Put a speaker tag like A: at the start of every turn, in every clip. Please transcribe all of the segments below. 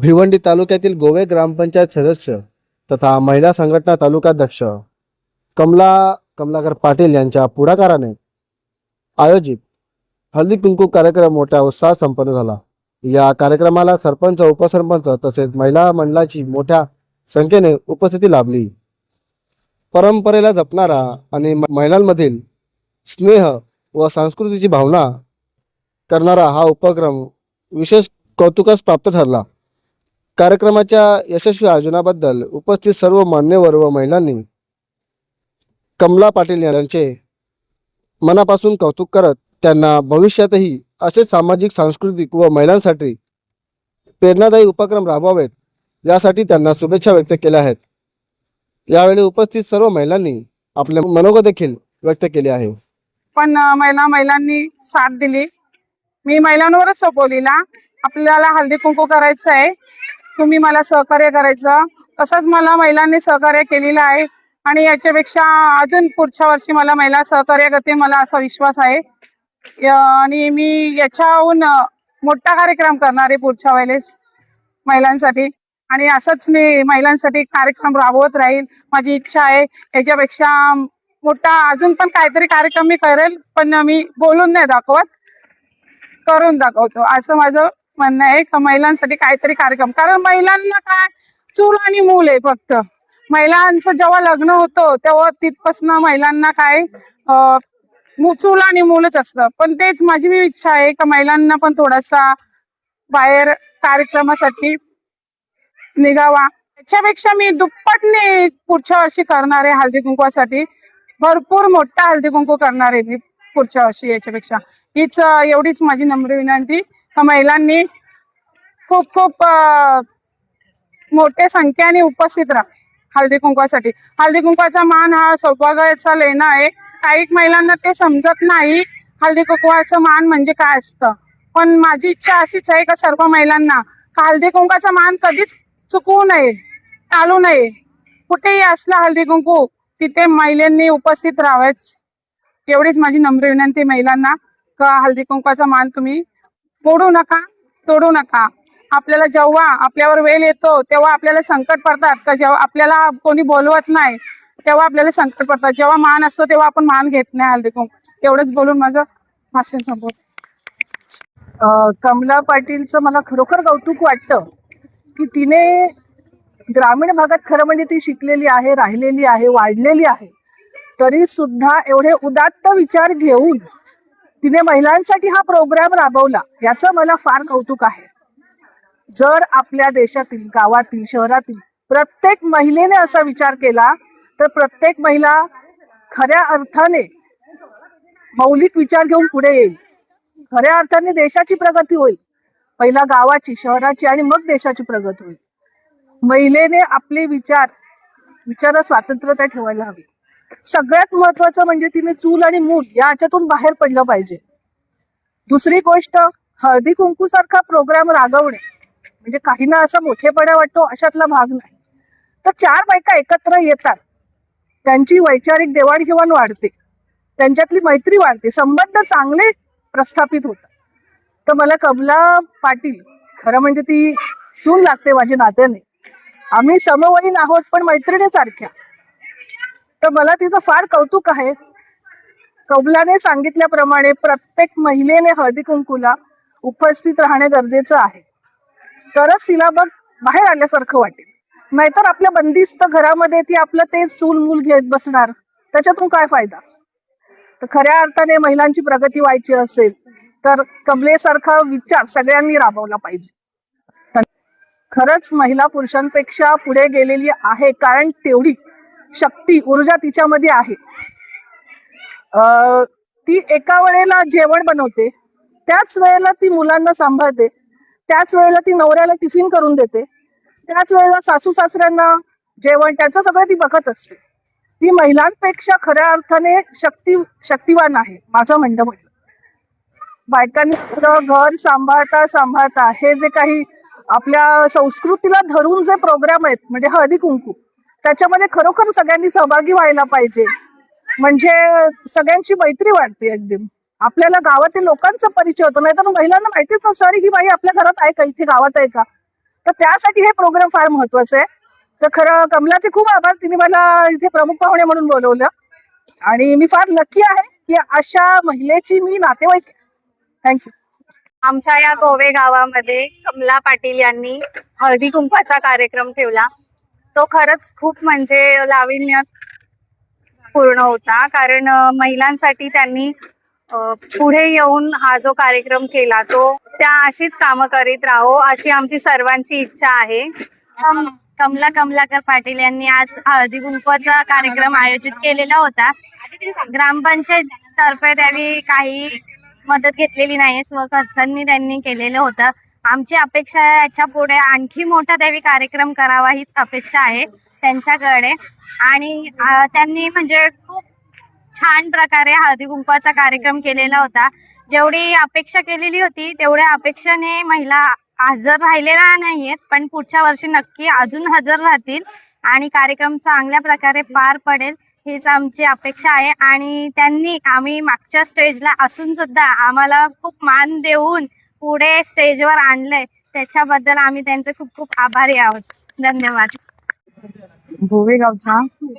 A: भिवंडी तालुक्यातील गोवे ग्रामपंचायत सदस्य तथा महिला संघटना तालुकाध्यक्ष कमला कमलाकर पाटील यांच्या पुढाकाराने आयोजित हल्दी कुंकू कार्यक्रम मोठ्या उत्साहात संपन्न झाला. या कार्यक्रमाला सरपंच उपसरपंच तसेच महिला मंडळाची मोठ्या संख्येने उपस्थिती लाभली. परंपरेला जपणारा आणि महिलांमधील स्नेह व संस्कृतीची भावना करणारा हा उपक्रम विशेष कौतुकास प्राप्त ठरला. कार्यक्रमाच्या यशस्वी आयोजनाबद्दल उपस्थित सर्व मान्यवर व महिलांनी कमला पाटील यांचे मनापासून कौतुक करत त्यांना भविष्यातही असेच सामाजिक सांस्कृतिक व महिलांसाठी प्रेरणादायी उपक्रम राबवावेत यासाठी त्यांना शुभेच्छा व्यक्त केल्या आहेत. यावेळी उपस्थित सर्व महिलांनी आपले मनोगत देखील व्यक्त केले आहे.
B: पण महिला महिलांनी साथ दिली. मी महिलांवरच सोपवलीला. आपल्याला हळदी कुंकू करायचं आहे तुम्ही मला सहकार्य करायचं. तसंच मला महिलांनी सहकार्य केलेलं आहे. आणि याच्यापेक्षा अजून पुढच्या वर्षी मला महिला सहकार्य करतील मला असा विश्वास आहे. आणि मी याच्याहून मोठा कार्यक्रम करणार आहे पुढच्या वेळेस महिलांसाठी. आणि असंच मी महिलांसाठी कार्यक्रम राबवत राहील. माझी इच्छा आहे. याच्यापेक्षा मोठा अजून पण काहीतरी कार्यक्रम मी करेल पण मी बोलून नाही दाखवत. करून दाखवतो. असं माझं म्हणणं आहे का महिलांसाठी काहीतरी कार्यक्रम? कारण महिलांना काय? चूल आणि मूल आहे फक्त. महिलांचं जेव्हा लग्न होतं तेव्हा तिथपासनं महिलांना काय चूल आणि मूलच असतं. पण तेच माझी मी इच्छा आहे का महिलांना पण थोडासा बाहेर कार्यक्रमासाठी निघावा. त्याच्यापेक्षा मी दुप्पटने पुढच्या वर्षी करणार आहे हळदी कुंकवासाठी. भरपूर मोठा हळदी कुंकू करणार आहे मी. पुढच्या वर्षी याच्यापेक्षा. हीच एवढीच माझी नम्र विनंती. का महिलांनी खूप खूप मोठ्या संख्येने उपस्थित राहा हळदी कुंकवासाठी. हळदी कुंकवाचा मान हा सौभाग्याचा लेणा आहे. काही महिलांना ते समजत नाही हळदी कुंकवाचं मान म्हणजे काय असतं. पण माझी इच्छा अशीच आहे का सर्व महिलांना का हळदी कुंकवाचा मान कधीच चुकवू नये टाळू नये. कुठेही असला हळदी कुंकू तिथे महिलांनी उपस्थित राहावेच. एवढीच माझी नम्र विनंती महिलांना का हळदी कुंकवाचा मान तुम्ही फोडू नका तोडू नका. आपल्याला जेव्हा आपल्यावर वेळ येतो तेव्हा आपल्याला संकट पडतात. का जेव्हा आपल्याला कोणी बोलवत नाही तेव्हा आपल्याला संकट पडतात. जेव्हा मान असतो तेव्हा आपण मान घेत नाही हळदी कुंकू. एवढंच बोलून माझं भाषण संपवत.
C: कमला पाटीलचं मला खरोखर कौतुक वाटतं की तिने ग्रामीण भागात खरं म्हणजे ती शिकलेली आहे राहिलेली आहे वाढलेली आहे. तरी सुद्धा एवढे उदात्त विचार घेऊन तिने महिलांसाठी हा प्रोग्राम राबवला याचं मला फार कौतुक आहे. जर आपल्या देशातील गावातील शहरातील प्रत्येक महिलेने असा विचार केला तर प्रत्येक महिला खऱ्या अर्थाने मौलिक विचार घेऊन पुढे येईल. खऱ्या अर्थाने देशाची प्रगती होईल. पहिला गावाची शहराची आणि मग देशाची प्रगती होईल. महिलेने आपले विचार विचारात स्वातंत्र्यता ठेवायला हवी. सगळ्यात महत्वाचं म्हणजे तिने चूल आणि मूल याच्यातून बाहेर पडलं पाहिजे. दुसरी गोष्ट हळदी कुंकू सारखा प्रोग्राम रागवणे. म्हणजे काहींना असा मोठेपणा वाटतो अशातला भाग नाही. तर चार बायका एकत्र येतात. त्यांची वैचारिक देवाणघेवाण वाढते. त्यांच्यातली मैत्री वाढते. संबंध चांगले प्रस्थापित होतात. तर मला कमला पाटील खरं म्हणजे ती सून लागते माझ्या नात्याने. आम्ही समवयीन आहोत पण मैत्रिणीसारख्या. तर मला तिचं फार कौतुक आहे. कबलाने सांगितल्याप्रमाणे प्रत्येक महिलेने हळदी कुंकूला उपस्थित राहणे गरजेचं आहे. तरच तिला बघ बाहेर आल्यासारखं वाटेल. नाहीतर आपल्या बंदिस्त घरामध्ये ती आपलं ते चूल मूल घेत बसणार. त्याच्यातून काय फायदा? तर खऱ्या अर्थाने महिलांची प्रगती व्हायची असेल तर कमलेसारखा विचार सगळ्यांनी राबवला पाहिजे. खरंच महिला पुरुषांपेक्षा पुढे गेलेली आहे कारण तेवढी शक्ती ऊर्जा तिच्यामध्ये आहे. ती एका वेळेला जेवण बनवते त्याच वेळेला ती मुलांना सांभाळते त्याच वेळेला ती नवऱ्याला टिफिन करून देते त्याच वेळेला सासू सासऱ्यांना जेवण त्याचं सगळं ती बघत असते. ती महिलांपेक्षा खऱ्या अर्थाने शक्ती शक्तिवान आहे माझं म्हणणं म्हणलं बायकांनी घर सांभाळता सांभाळता हे जे काही आपल्या संस्कृतीला धरून जे प्रोग्राम आहेत म्हणजे हळदी कुंकू त्याच्यामध्ये खरोखर सगळ्यांनी सहभागी व्हायला पाहिजे. म्हणजे सगळ्यांची मैत्री वाढते एकदम. आपल्याला गावातील लोकांचा परिचय होतो. नाहीतर महिलांना माहितीच नसणार ही बाई आपल्या घरात आहे का? इथे गावात आहे का? तर त्यासाठी हे प्रोग्राम फार महत्वाचं आहे. तर खरं कमलाचे खूप आभार. तिने मला इथे प्रमुख पाहुणे म्हणून बोलवलं. आणि मी फार लकी आहे की अशा महिलेची मी नातेवाईक थँक्यू
D: आमच्या या गोवे गावामध्ये कमला पाटील यांनी हळदी कुंकवाचा कार्यक्रम ठेवला. तो खरंच खूप म्हणजे लाविन्य पूर्ण होता. कारण महिलांसाठी त्यांनी पुढे येऊन हा जो कार्यक्रम केला तो त्या अशीच कामं करीत राहो अशी आमची सर्वांची इच्छा आहे. कम- कमला कमलाकर पाटील यांनी आज हळदी कुंकवाचा कार्यक्रम आयोजित केलेला होता. ग्रामपंचायत तर्फे त्यांनी काही मदत घेतलेली नाही स्वखर्चांनी त्यांनी केलेलं होतं. आमची अपेक्षा आहे याच्यापुढे आणखी मोठा देवी कार्यक्रम करावा हीच अपेक्षा आहे त्यांच्याकडे. आणि त्यांनी म्हणजे खूप छान प्रकारे हळदी कुंकवाचा कार्यक्रम केलेला होता. जेवढी अपेक्षा केलेली होती तेवढ्या अपेक्षाने महिला हजर राहिलेल्या नाहीयेत पण पुढच्या वर्षी नक्की अजून हजर राहतील आणि कार्यक्रम चांगल्या प्रकारे पार पडेल हीच आमची अपेक्षा आहे. आणि त्यांनी आम्ही मागच्या स्टेजला असून सुद्धा आम्हाला खूप मान देऊन पुढे स्टेजवर आणलंय. त्याच्याबद्दल आम्ही त्यांचे खूप खूप आभारी आहोत. धन्यवाद.
E: भोवेगावच्या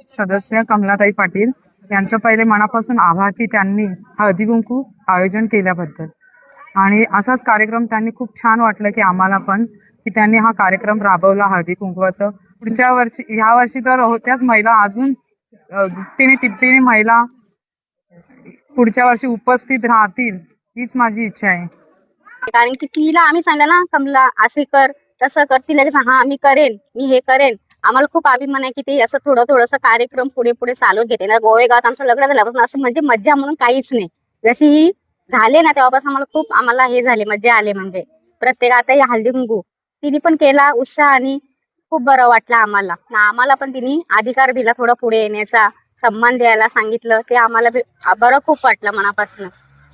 E: सदस्य कमलाताई पाटील यांचं पहिले मनापासून आभार की त्यांनी हळदी कुंकू आयोजन केल्याबद्दल. आणि असाच कार्यक्रम त्यांनी खूप छान वाटलं की आम्हाला पण की त्यांनी हा कार्यक्रम राबवला हळदी कुंकवाचं. पुढच्या वर्षी ह्या वर्षी तर होत्याच महिला अजून अ, दुपटीने महिला पुढच्या वर्षी उपस्थित राहतील हीच माझी इच्छा आहे.
F: कारण की तिला आम्ही सांगलं ना कमला असे कर तसं कर. तिला हा मी करेन मी हे करेन. आम्हाला खूप अभिमान आहे की ते असं थोडं थोडंसं कार्यक्रम पुढे पुढे चालू घेते. ना गोवेगावात आमचं लग्न झाल्यापासून असं म्हणजे मज्जा म्हणून काहीच नाही. जशी ही झाले ना तेव्हापासून आम्हाला खूप आम्हाला हे झाले मज्जा आले म्हणजे. प्रत्येक आता हे हल्दी कुंकू. तिने पण केला उत्साह आणि खूप बरं वाटलं आम्हाला. ना आम्हाला पण तिने अधिकार दिला थोडा पुढे येण्याचा सन्मान द्यायला सांगितलं. ते आम्हाला बरं खूप वाटलं मनापासून.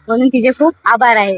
F: म्हणून तिचे खूप आभार आहे.